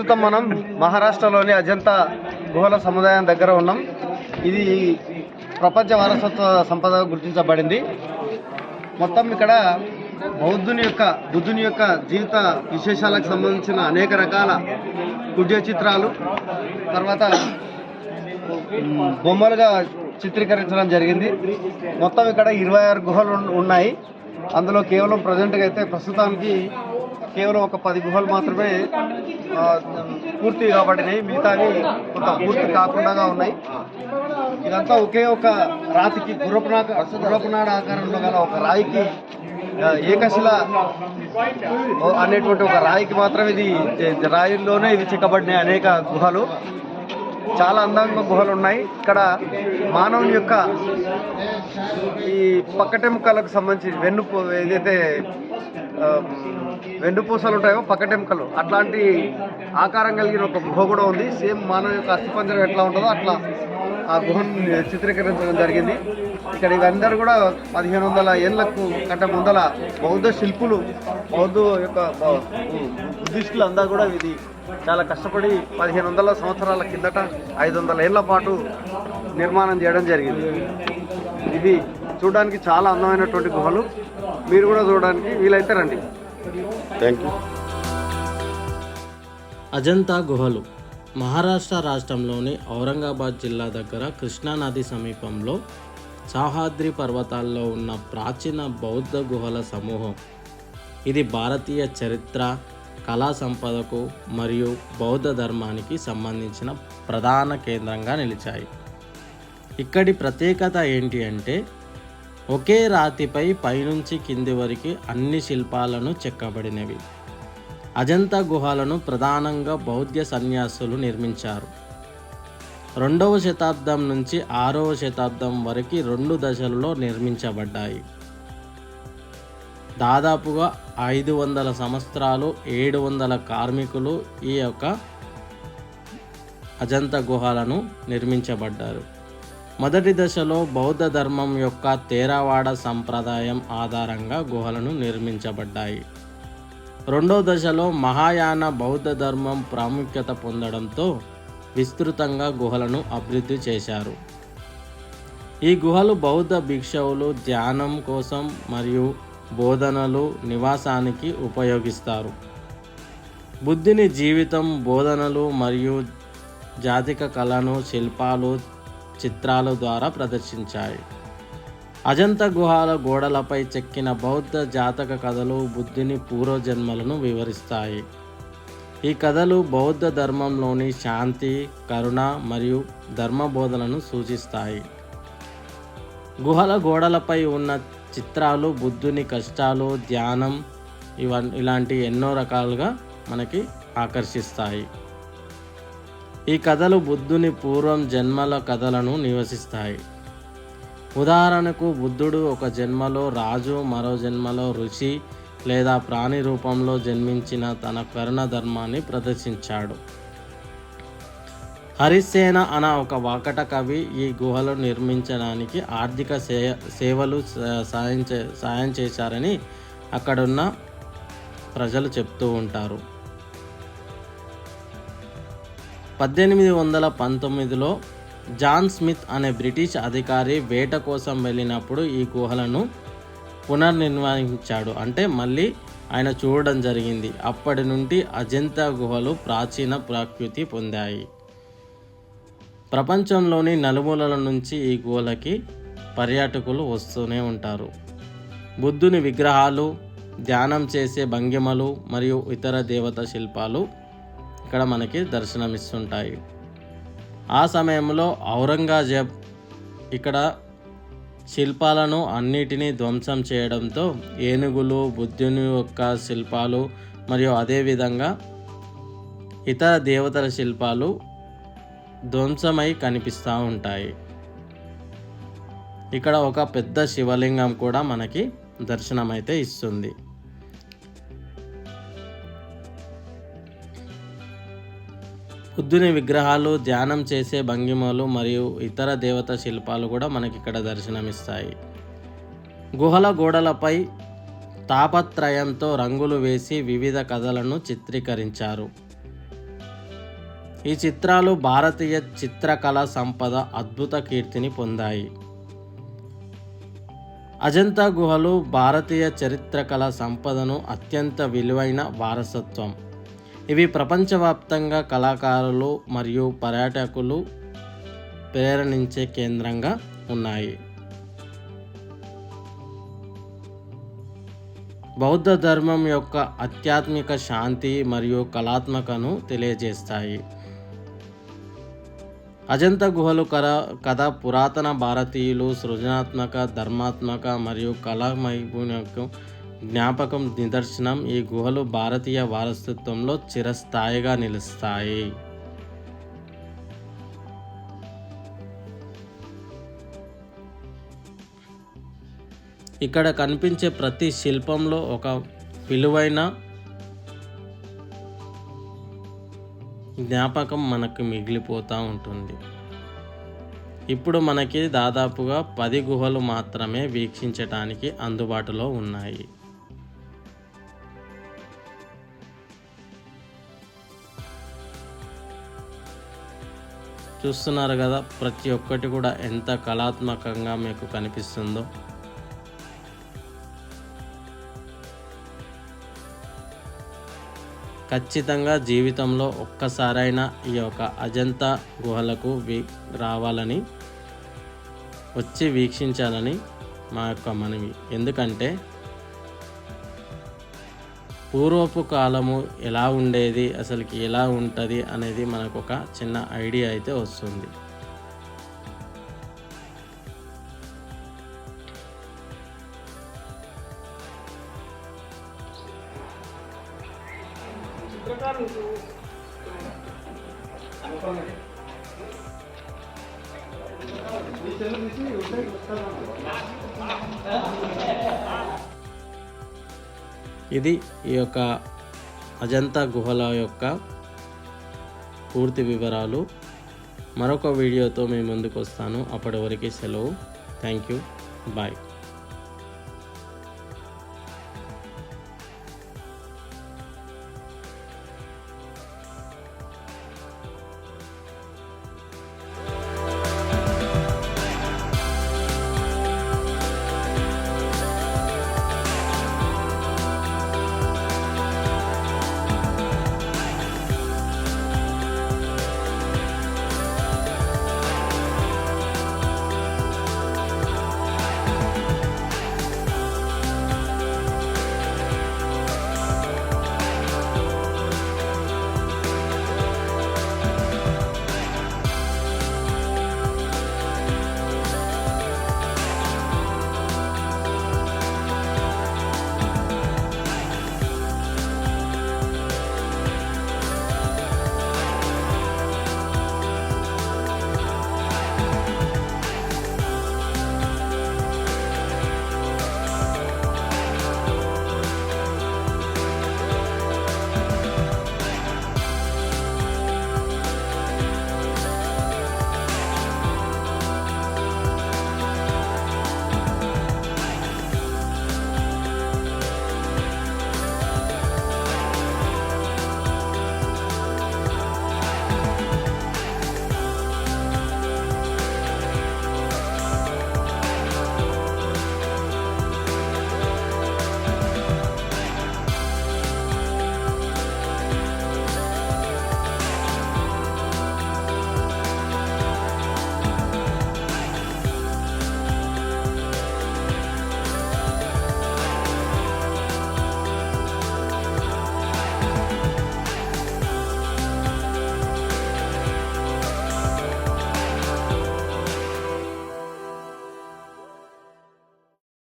ప్రస్తుతం మనం మహారాష్ట్రలోని అజంతా గుహల సముదాయం దగ్గర ఉన్నాం. ఇది ప్రపంచ వారసత్వ సంపద గుర్తించబడింది. మొత్తం ఇక్కడ బౌద్ధుని యొక్క బుద్ధుని యొక్క జీవిత విశేషాలకు సంబంధించిన అనేక రకాల కుడ్య చిత్రాలు తర్వాత బొమ్మలుగా చిత్రీకరించడం జరిగింది. మొత్తం ఇక్కడ ఇరవై ఆరు గుహలు ఉన్నాయి. అందులో కేవలం ప్రజెంట్గా అయితే ప్రస్తుతానికి కేవలం ఒక పది గుహలు మాత్రమే పూర్తి కాబట్టినాయి మిగతావి కొంత పూర్తి కాకుండా ఉన్నాయి. ఇదంతా ఒకే ఒక రాతికి గుర్రపునాక గుర్రపునాడ ఆకారంలో గల ఒక రాయికి ఏకశిల అనేటువంటి ఒక రాయికి మాత్రం ఇది రాయిల్లోనే ఇది చెక్కబడినాయి అనేక గుహలు. చాలా అందంగా గుహలు ఉన్నాయి. ఇక్కడ మానవుని యొక్క ఈ పక్కటెముకలకు సంబంధించి వెన్ను ఏదైతే వెండు పూసలు ఉంటాయో పక్కటెంకలు అట్లాంటి ఆకారం కలిగిన ఒక గుహ కూడా ఉంది. సేమ్ మానవ యొక్క అస్థిపంజరం ఎట్లా ఉంటుందో అట్లా ఆ గుహను చిత్రీకరించడం జరిగింది. ఇక్కడ ఇవందరూ కూడా పదిహేను వందల ఏళ్ళకు కంటే ముందల బౌద్ధ శిల్పులు బౌద్ధ యొక్క బుద్ధిస్టులు అంతా కూడా ఇది చాలా కష్టపడి పదిహేను వందల సంవత్సరాల కిందట ఐదు వందల ఏళ్ళ పాటు నిర్మాణం చేయడం జరిగింది. ఇది చూడడానికి చాలా అందమైనటువంటి గుహలు. మీరు కూడా చూడడానికి వీలైతే రండి. థ్యాంక్ యూ అజంతా గుహలు. మహారాష్ట్ర రాష్ట్రంలోని ఔరంగాబాద్ జిల్లా దగ్గర కృష్ణానది సమీపంలో సాహాద్రి పర్వతాల్లో ఉన్న ప్రాచీన బౌద్ధ గుహల సమూహం. ఇది భారతీయ చరిత్ర కళా సంపదకు మరియు బౌద్ధ ధర్మానికి సంబంధించిన ప్రధాన కేంద్రంగా నిలిచాయి. ఇక్కడి ప్రత్యేకత ఏంటి అంటే ఒకే రాతిపై పైనుంచి కింది వరకు అన్ని శిల్పాలను చెక్కబడినవి. అజంతా గుహలను ప్రధానంగా బౌద్ధ సన్యాసులు నిర్మించారు. రెండవ శతాబ్దం నుంచి ఆరవ శతాబ్దం వరకు రెండు దశలలో నిర్మించబడ్డాయి. దాదాపుగా ఐదు వందల సంవత్సరాలు ఏడు వందల కార్మికులు ఈ యొక్క అజంతా గుహలను నిర్మించబడ్డారు. మొదటి దశలో బౌద్ధ ధర్మం యొక్క తేరావాడ సంప్రదాయం ఆధారంగా గుహలను నిర్మించబడ్డాయి. రెండో దశలో మహాయాన బౌద్ధ ధర్మం ప్రాముఖ్యత పొందడంతో విస్తృతంగా గుహలను అభివృద్ధి చేశారు. ఈ గుహలు బౌద్ధ భిక్షువులు ధ్యానం కోసం మరియు బోధనలు నివాసానికి ఉపయోగిస్తారు. బుద్ధుని జీవితం బోధనలు మరియు జాతిక కళను శిల్పాలు చిత్రాల ద్వారా ప్రదర్శించాయి. అజంతా గుహాల గోడలపై చెక్కిన బౌద్ధ జాతక కథలు బుద్ధుని పూర్వజన్మలను వివరిస్తాయి. ఈ కథలు బౌద్ధ ధర్మంలోని శాంతి కరుణ మరియు ధర్మ బోధనను సూచిస్తాయి. గుహల గోడలపై ఉన్న చిత్రాలు బుద్ధుని కష్టాలు ధ్యానం ఇవన్ ఇలాంటి ఎన్నో రకాలుగా మనకి ఆకర్షిస్తాయి. ఈ కథలు బుద్ధుని పూర్వం జన్మల కథలను నివసిస్తాయి. ఉదాహరణకు బుద్ధుడు ఒక జన్మలో రాజు మరో జన్మలో ఋషి లేదా ప్రాణి రూపంలో జన్మించిన తన కరుణ ధర్మాన్ని ప్రదర్శించాడు. హరిసేన అన ఒక వాకట కవి ఈ గుహలు నిర్మించడానికి ఆర్థిక సే సేవలు స- సాయం చే సాయం చేశారని అక్కడున్న ప్రజలు చెప్తూ ఉంటారు. పద్దెనిమిది వందల పంతొమ్మిదిలో జాన్ స్మిత్ అనే బ్రిటిష్ అధికారి వేట కోసం వెళ్ళినప్పుడు ఈ గుహలను పునర్నిర్వహించాడు అంటే మళ్ళీ ఆయన చూడడం జరిగింది. అప్పటి నుండి అజంతా గుహలు ప్రాచీన ప్రాకృతి పొందాయి. ప్రపంచంలోని నలుమూలల నుంచి ఈ గుహలకి పర్యాటకులు వస్తూనే ఉంటారు. బుద్ధుని విగ్రహాలు ధ్యానం చేసే భంగిమలు మరియు ఇతర దేవత శిల్పాలు ఇక్కడ మనకి దర్శనమిస్తుంటాయి. ఆ సమయంలో ఔరంగజేబ్ ఇక్కడ శిల్పాలను అన్నిటినీ ధ్వంసం చేయడంతో ఏనుగులు బుద్ధుని యొక్క శిల్పాలు మరియు అదేవిధంగా ఇతర దేవతల శిల్పాలు ధ్వంసమై కనిపిస్తూ ఉంటాయి. ఇక్కడ ఒక పెద్ద శివలింగం కూడా మనకి దర్శనమైతే ఇస్తుంది. బుద్ధుని విగ్రహాలు ధ్యానం చేసే భంగిమలు మరియు ఇతర దేవత శిల్పాలు కూడా మనకి ఇక్కడ దర్శనమిస్తాయి. గుహల గోడలపై తాపత్రయంతో రంగులు వేసి వివిధ కథలను చిత్రీకరించారు. ఈ చిత్రాలు భారతీయ చిత్రకళ సంపద అద్భుత కీర్తిని పొందాయి. అజంతా గుహలు భారతీయ చరిత్రకళ సంపదను అత్యంత విలువైన వారసత్వం. ఇవి ప్రపంచవ్యాప్తంగా కళాకారులు మరియు పర్యాటకులు ప్రేరణించే కేంద్రంగా ఉన్నాయి. బౌద్ధ ధర్మం యొక్క ఆధ్యాత్మిక శాంతి మరియు కళాత్మకను తెలియజేస్తాయి. అజంతా గుహలు కథ కథ పురాతన భారతీయులు సృజనాత్మక ధర్మాత్మక మరియు కళా జ్ఞాపకం నిదర్శనం ఈ గుహలు భారతీయ వారసత్వంలో చిరస్థాయిగా నిలుస్తాయి. ఇక్కడ కనిపించే ప్రతి శిల్పంలో ఒక విలువైన జ్ఞాపకం మనకు మిగిలిపోతూ ఉంటుంది. ఇప్పుడు మనకి దాదాపుగా పది గుహలు మాత్రమే వీక్షించటానికి అందుబాటులో ఉన్నాయి. చూస్తున్నారు కదా ప్రతి ఒక్కటి కూడా ఎంత కళాత్మకంగా మీకు కనిపిస్తుందో. ఖచ్చితంగా జీవితంలో ఒక్కసారైనా ఈ యొక్క అజంతా గుహలకు వీ రావాలని వచ్చి వీక్షించాలని మా యొక్క మనవి. ఎందుకంటే పూర్వపు కాలము ఎలా ఉండేది అసలుకి ఎలా ఉంటుంది అనేది మనకు ఒక చిన్న ఐడియా అయితే వస్తుంది. ఇది ఈ యొక్క అజంతా గుహల యొక్క పూర్తి వివరాలు. మరొక వీడియోతో మేము ముందుకు వస్తాను. అప్పటి వరకు సెలవు. Thank you bye